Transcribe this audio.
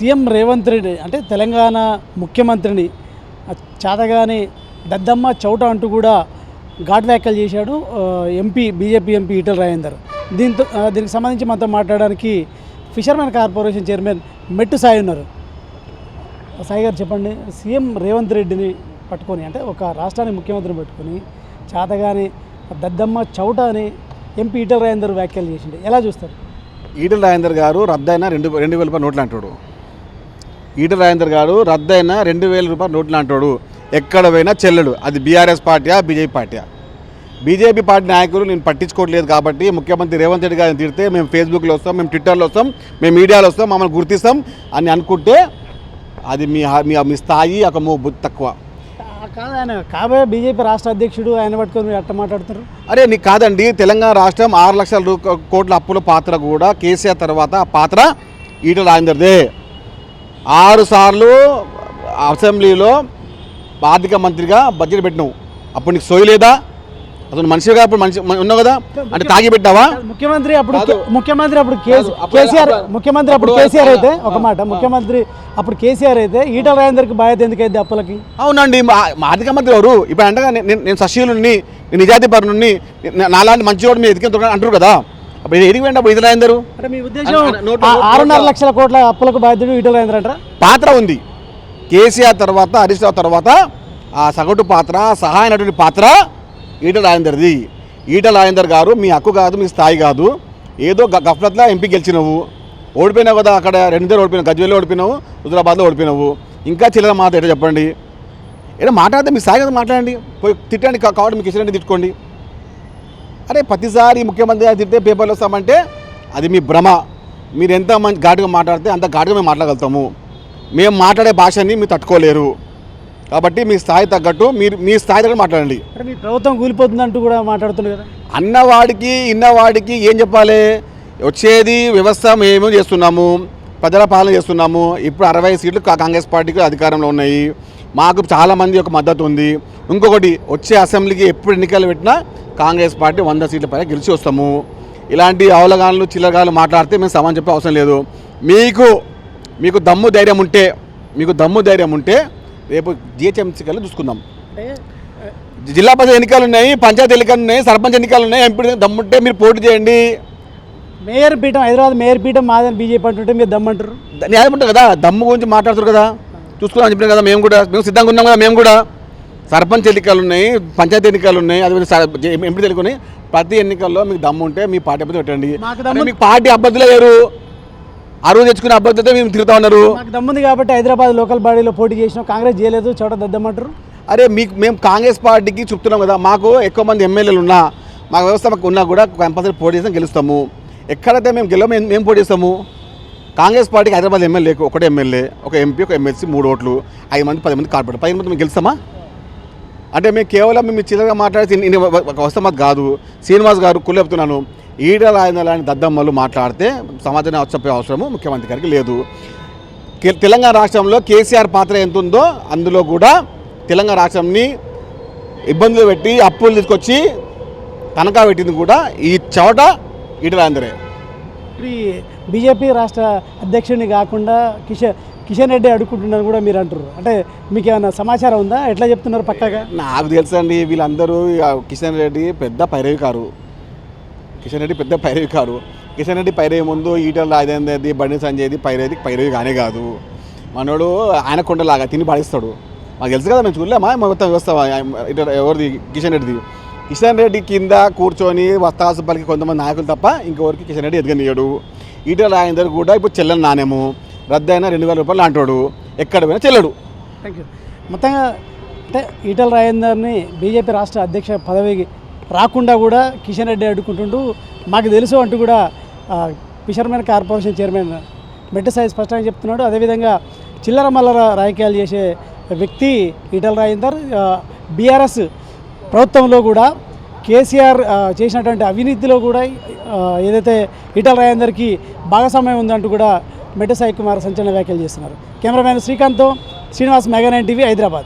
CM Revanth Reddy అంటే తెలంగాణ ముఖ్యమంత్రిని చేతగాని చాతగాని దద్దమ్మ చౌట అంటూ కూడా ఘాట్ వ్యాఖ్యలు చేశాడు MP BJP MP Etela Rajender. దీంతో దీనికి సంబంధించి మనతో మాట్లాడడానికి ఫిషర్మెన్ కార్పొరేషన్ చైర్మన్ మెట్టు సాయి ఉన్నారు. సాయి గారు చెప్పండి సీఎం రేవంత్ రెడ్డిని పట్టుకొని అంటే ఒక రాష్ట్రానికి ముఖ్యమంత్రిని పట్టుకొని చాతగాని దద్దమ్మ చౌట అని ఎంపీ ఈటల రాజేందర్ వ్యాఖ్యలు చేసిండు. ఎలా చూస్తారు? ఈటల రాజేందర్ గారు రద్దయిన రెండు రెండు వేల రూపాయల నోట్లు అంటాడు ఈటల రాజేందర్ గారు రద్దయిన రెండు వేల రూపాయల నోట్లు అంటాడు ఎక్కడ పోయినా చెల్లడు. అది బీఆర్ఎస్ పార్టీయా బీజేపీ పార్టీయా? బీజేపీ పార్టీ నాయకులు నేను పట్టించుకోవట్లేదు కాబట్టి ముఖ్యమంత్రి రేవంత్ రెడ్డి గారిని తిడితే మేము ఫేస్బుక్లో వస్తాం మేము ట్విట్టర్లో వస్తాం మేము మీడియాలో వస్తాం మమ్మల్ని గుర్తిస్తాం అని అనుకుంటే అది మీ మీ స్థాయి ఒక మో తక్కువ. కాదు ఆయన కాబోయే బీజేపీ రాష్ట్ర అధ్యక్షుడు ఆయన పట్టుకొని ఎట్ట మాట్లాడుతున్నారు? అరే నీకు కాదండి. తెలంగాణ రాష్ట్రం ఆరు లక్షల రూ- కోట్ల అప్పుల పాత్ర కూడా కేసీఆర్ తర్వాత ఆ పాత్ర ఈటల రాజేందర్దే. ఆరు సార్లు అసెంబ్లీలో ఆర్థిక మంత్రిగా బడ్జెట్ పెట్టినావు. అప్పుడు నీకు సోయి లేదా? అతను మనిషిగా అప్పుడు? మనిషి ఉన్నావు కదా? అంటే తాగి పెట్టావా? ముఖ్యమంత్రి అప్పుడు. ముఖ్యమంత్రి అప్పుడు కేసీఆర్ ముఖ్యమంత్రి అప్పుడు కేసీఆర్ అయితే ఒక మాట ముఖ్యమంత్రి అప్పుడు కేసీఆర్ అయితే ఈటల రాజేందర్కి బాధ్యత ఎందుకైతే అప్పులకి? అవునండి ఆర్థిక మంత్రి ఎవరు? ఇప్పుడు అంటగా నేను నేను- నేను సశీలుని పరుని నాలాంటి మంచివాడు మీరు ఎదికి అంటారు కదా? అప్పుడు ఎదిగి అప్పుడు అంటే మీ ఉద్దేశం నోట్ల- ఆరున్నర లక్షల కోట్ల అప్పులకు బాధ్యత ఈటల రాజేందర్ అంటారా పాత్ర ఉంది. కేసీఆర్ తర్వాత హరీష్ రావు తర్వాత ఆ సగటు పాత్ర సహాయ నటుడి పాత్ర ఈటల రాజేందర్ది. ఈటల రాజేందర్ గారు మీ హక్కు కాదు మీ స్థాయి కాదు. ఏదో గఫ్లత్లో ఎంపీ గెలిచినవు. ఓడిపోయినావు కదా అక్కడ రెండు దగ్గర ఓడిపోయినావు గజ్వేల్లో ఓడిపోయినావు హుజరాబాద్లో ఓడిపోయినావు. ఇంకా చిల్లర మాట ఏంటో చెప్పండి. ఏదో మాట్లాడితే మీ స్థాయి కదా మాట్లాడండి. పోయి తిట్టండి కా- కావాలి మీకు ఇచ్చినట్టు తిట్టుకోండి. అరే ప్రతిసారి ముఖ్యమంత్రి గారు తిడితే పేపర్లు వస్తామంటే అది మీ భ్రమ. మీరు ఎంత మంచి ఘాటుగా మాట్లాడితే అంత ఘాటుగా మేము మాట్లాడగలుగుతాము. మేము మాట్లాడే భాషని మీరు తట్టుకోలేరు. కాబట్టి మీ స్థాయి తగ్గట్టు మీరు మీ స్థాయి తగ్గట్టు మాట్లాడండి. మీ ప్రభుత్వం కూలిపోతుందంటూ కూడా మాట్లాడుతున్నారు కదా. అన్నవాడికి ఇన్నవాడికి ఏం చెప్పాలి? వచ్చేది వ్యవస్థ మేము చేస్తున్నాము. ప్రజల పాలన చేస్తున్నాము. ఇప్పుడు అరవై సీట్లు కా- కాంగ్రెస్ పార్టీకి అధికారంలో ఉన్నాయి. మాకు చాలామంది యొక్క మద్దతు ఉంది. ఇంకొకటి వచ్చే అసెంబ్లీకి ఎప్పుడు ఎన్నికలు పెట్టినా కాంగ్రెస్ పార్టీ వంద సీట్ల పైన గెలిచి వస్తాము. ఇలాంటి అవలగాలు చిల్లగాలు మాట్లాడితే మేము సమాన్ చెప్పే అవసరం లేదు. మీకు మీకు దమ్ము ధైర్యం ఉంటే మీకు దమ్ము ధైర్యం ఉంటే రేపు జిహెచ్ఎంసీ కల్లా చూసుకుందాం. జిల్లా పరిషత్ ఎన్నికలు ఉన్నాయి పంచాయతీ ఎన్నికలు ఉన్నాయి సర్పంచ్ ఎన్నికలు ఉన్నాయి ఎంపీ దమ్ముంటే మీరు పోటీ చేయండి. మేయర్ పీఠం హైదరాబాద్ మేయర్ పీఠం మాదని బీజేపీ అంటుంటే మీరు దమ్మంటారు? న్యాయం ఉంటుంది కదా దమ్ము గురించి మాట్లాడుతారు కదా. చూసుకున్నాం చెప్పిన కదా మేము కూడా. మేము సిద్ధంగా ఉన్నాం కదా మేము కూడా. సర్పంచ్ ఎన్నికలు ఉన్నాయి పంచాయతీ ఎన్నికలు ఉన్నాయి అదే ఎంపీ ఉన్నాయి. ప్రతి ఎన్నికల్లో మీకు దమ్ము ఉంటే మీ పార్టీ అభ్యర్థి పెట్టండి. మాకు పార్టీ అభ్యర్థులే లేరు. అరువు తెచ్చుకునే అభ్యర్థితో మేము తిరుగుతా ఉన్నారు. దమ్ముంది కాబట్టి హైదరాబాద్ లోకల్ బాడీలో పోటీ చేసినాం కాంగ్రెస్ చేయలేదు చోట దద్దమంటారు? అరే మీకు మేము కాంగ్రెస్ పార్టీకి చెప్తున్నాం కదా మాకు ఎక్కువ మంది ఎమ్మెల్యేలు ఉన్నా మా వ్యవస్థ మాకు ఉన్నా కూడా కంపల్సరీ పోటీ చేస్తాం గెలుస్తాము. ఎక్కడైతే మేము గెలవ మేము పోటీస్తాము పోటీ చేస్తాము? కాంగ్రెస్ పార్టీకి హైదరాబాద్ ఎమ్మెల్యే ఒకటే ఎమ్మెల్యే ఒక ఎంపీ ఒక ఎమ్మెల్సీ మూడు ఓట్లు ఐదు మంది పది మంది కార్పొరేట్ పది మంది మేము గెలుస్తామా? అంటే మేము కేవలం మేము చిల్లరగా మాట్లాడితే ఒక అవసరం కాదు. శ్రీనివాస్ గారు కుళ్ళు చెప్తున్నాను. ఈడల ఆయన దద్దమ్మలు మాట్లాడితే సమాధానం చెప్పే అవసరము ముఖ్యమంత్రి గారికి లేదు. తెలంగాణ రాష్ట్రంలో కేసీఆర్ పాత్ర ఎంత ఉందో అందులో కూడా తెలంగాణ రాష్ట్రంని ఇబ్బందులు పెట్టి అప్పులు తీసుకొచ్చి తనఖా పెట్టింది కూడా ఈ చోట ఈటల అందరే ఇప్పుడు ఈ బీజేపీ రాష్ట్ర అధ్యక్షుడిని కాకుండా కిషన్ కిషన్ రెడ్డి అడుగుతుంటున్నారు కూడా మీరు అంటారు అంటే మీకు ఏమైనా సమాచారం ఉందా? ఎట్లా చెప్తున్నారు పక్కాగా? నాకు తెలుసండి వీళ్ళందరూ ఇక కిషన్ రెడ్డి పెద్ద పైరవికారు. కిషన్ రెడ్డి పెద్ద పైరవికారు. కిషన్ రెడ్డి పైరవి ముందు ఈటల అదేంది బండి సంజయ్ది పైరవి పైరవి కానే కాదు. మనోడు ఆయన కొండలాగా తిని పాడిస్తాడు మాకు తెలుసు కదా మేము చూడలేమా? మొత్తం వ్యవస్థ ఎవరిది? కిషన్ రెడ్డిది. కిషన్ రెడ్డి కింద కూర్చొని వస్తాసు పలికి కొంతమంది నాయకులు తప్ప ఇంకెవరికి కిషన్ రెడ్డి ఎదగనీయడు ఈటల రాజేందర్ కూడా ఇప్పుడు చెల్లని నాణ్యము రద్దయిన రెండు వేల రూపాయలు అంటాడు. ఎక్కడ పోయినా చెల్లడు. థ్యాంక్ యూ మొత్తంగా అంటే ఈటల రాజేందర్ని బీజేపీ రాష్ట్ర అధ్యక్ష పదవికి రాకుండా కూడా కిషన్ రెడ్డి అడ్డుకుంటుంటూ మాకు తెలుసు అంటూ కూడా ఫిషర్మెన్ కార్పొరేషన్ చైర్మన్ మెట్టు సైజ్ స్పష్టంగా చెప్తున్నాడు. అదేవిధంగా చిల్లర మల్లర రాజకీయాలు చేసే వ్యక్తి ఈటల రాజేందర్ బీఆర్ఎస్ ప్రభుత్వంలో కూడా కేసీఆర్ చేసినటువంటి అవినీతిలో కూడా ఏదైతే ఈటల రాజేందర్కి భాగస్వామ్యం ఉందంటూ కూడా మెట్ట సాయి కుమార్ సంచలన వ్యాఖ్యలు చేస్తున్నారు. Cameraman శ్రీకాంత్తో Srinivas mega nine TV Hyderabad.